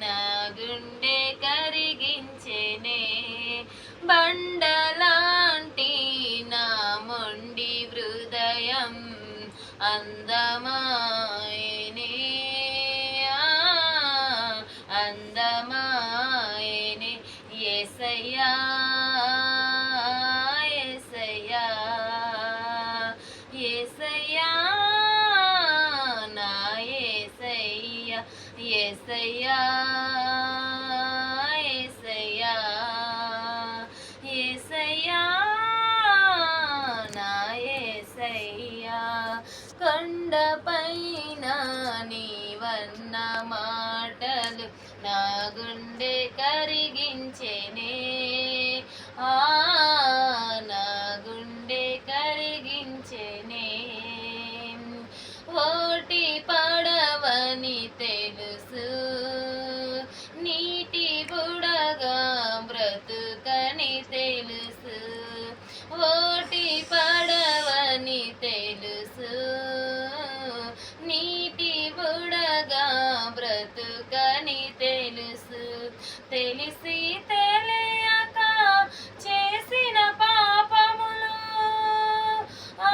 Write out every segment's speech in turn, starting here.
నా గుండె కరిగించెనే. బండలాంటి నా మొండి హృదయం అందమా మాటలు నా గుండె కరిగించేనే. ఆ తెలిసి తెలియక చేసిన పాపములు. ఆ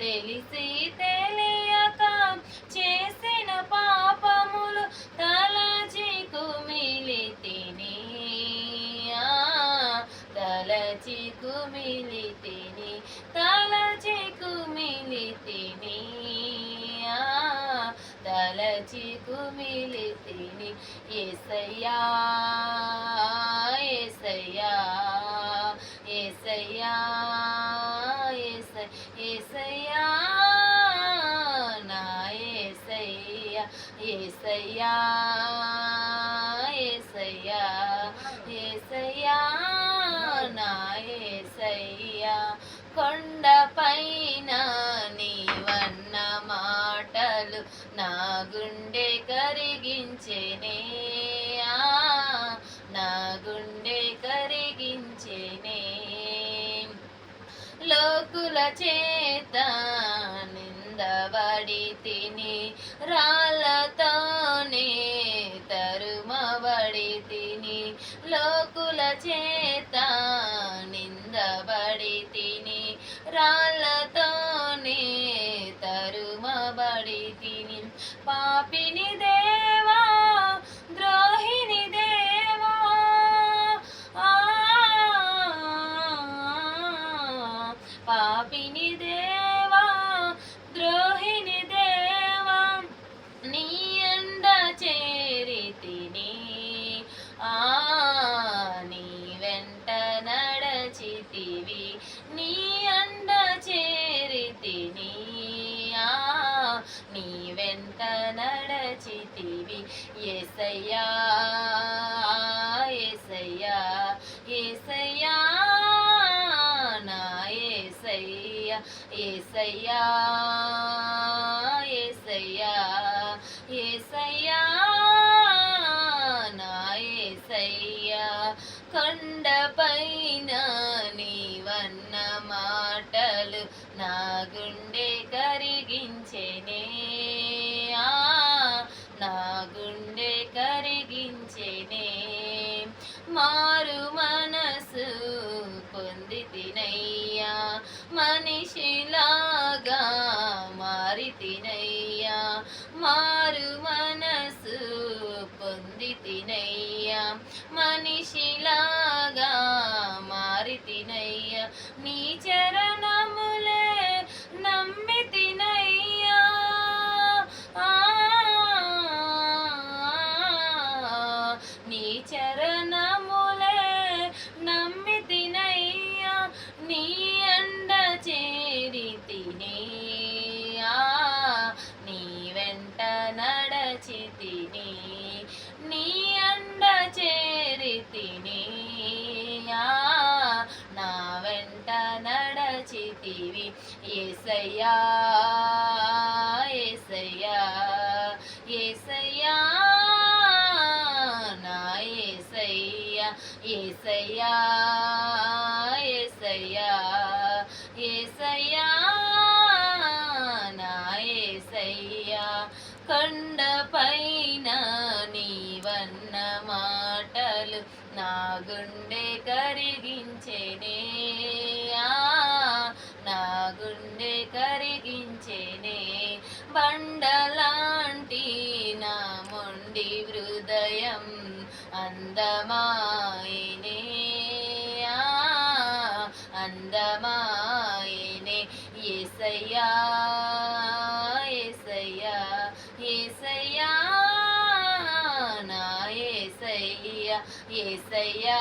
తెలిసి తెలియక చేసిన పాపములు తలచికు కుమిలి తిని ఆ, తలచి తిని ఏసయ్యా ఏసయ్యా ఏసయ్యా ఏస- ఏసయ్యా నా ఏసయ్యా ఏసయ్యా ఏసయ్యా ఏసయ్యా నా ఏసయ్యా కొండపైన నీవన్న మాటలు నా గుండె కరిగించెనే. లోకుల చేత నిందబడి తిని రాళ్ళతోనే తరుమబడి తిని లోకుల చేత నిందబడి తిని రాళ్ళ నీ అండ చేరితిని. ఆ నీ వెంట నడచితివి. ఎసయ్యా ఎసయ్యా ఎసయ్యా నా ఎసయ్యా ఎసయ్యా ఎసయ్యా ఎసయ్యా నా ఎసయ్యా కొండపైన కరిగించెనే. ఆ, నా గుండె కరిగించెనే. మారు మనసు పొంది తినయ్యా. మనిషిలాగా మారి తినయ్యా. మారు మనసు పొంది తినయ్యా. మనిషిలాగా మారి తినయ్యా. నీ చరణ నడచితివి ఏసయ్యా ఏసయ్యా ఏసయ్యా నా ఏసయ్యా ఏసయ్యా ఏసయ్యా ఏసయ్యా నా ఏసయ్యా. కొండపైన నీవన్న మా గుండె కరిగించెనే. కరిగించెనే బండలాంటి నా మొండి హృదయం అందమాయినే. ఆ, అందమాయినే. ఏసయ్యా ఏసయ్యా ఏసయ్యా నా ఏసయ్యా ఏసయ్యా.